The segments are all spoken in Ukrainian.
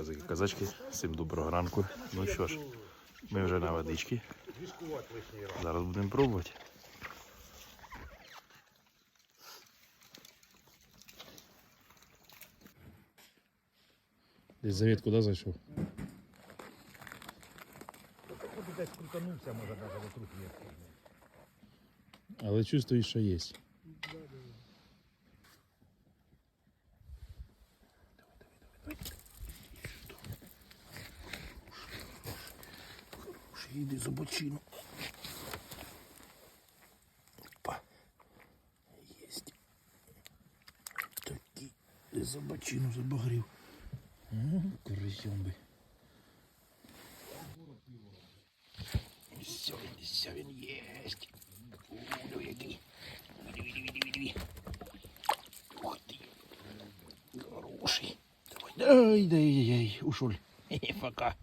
козаки, казачки, всім доброго ранку. Ну що ж, ми вже на водичці. Зараз будемо пробувати. Десь завет куди зайшов? Десь крутанувся, може навіть вокруг є. Але чувствую, що є. Хороший, йди за бочину. Опа. Єсть. Такий за бочину забагрів. Корисьом би. Все, він, все, він єсть. Улю, який. Види, види, види, види, види. Ух ти. Хороший. Давай, ай, дай, ай, ушоль. Хе-хе, пока.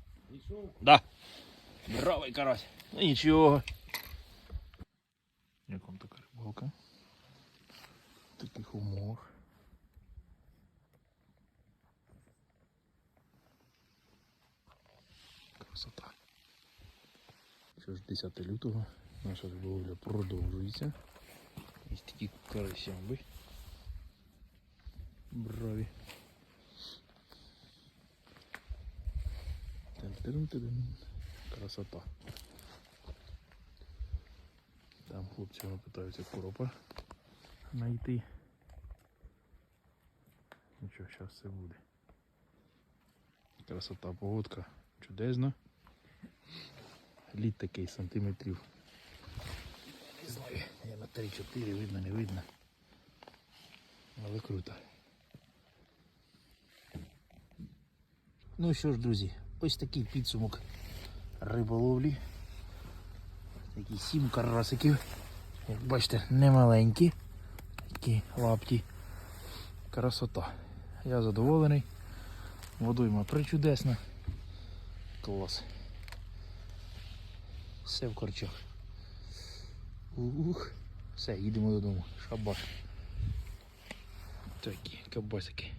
Да. Бравий карась. Ну нічого. Як вам така рибалка? В таких умовах. Красота. Що ж, 10 лютого наша риболовля продовжується. Ось такі карасямби. Браві. Тин-тин-тин. Красота. Там хлопці вони питаються коропа знайти. Нічого, зараз все буде. Красота, погодка чудесна. Лід такий сантиметрів. Не знаю, я на 3-4 видно, не видно. Але круто. Ну що ж, друзі, ось такий підсумок риболовлі. Такі сім карасиків. Як бачите, немаленькі. Такі лапті. Красота. Я задоволений. Водойма причудесна. Клас. Все в корчах. Ух. Все, їдемо додому. Шабаш. Такі кабасики.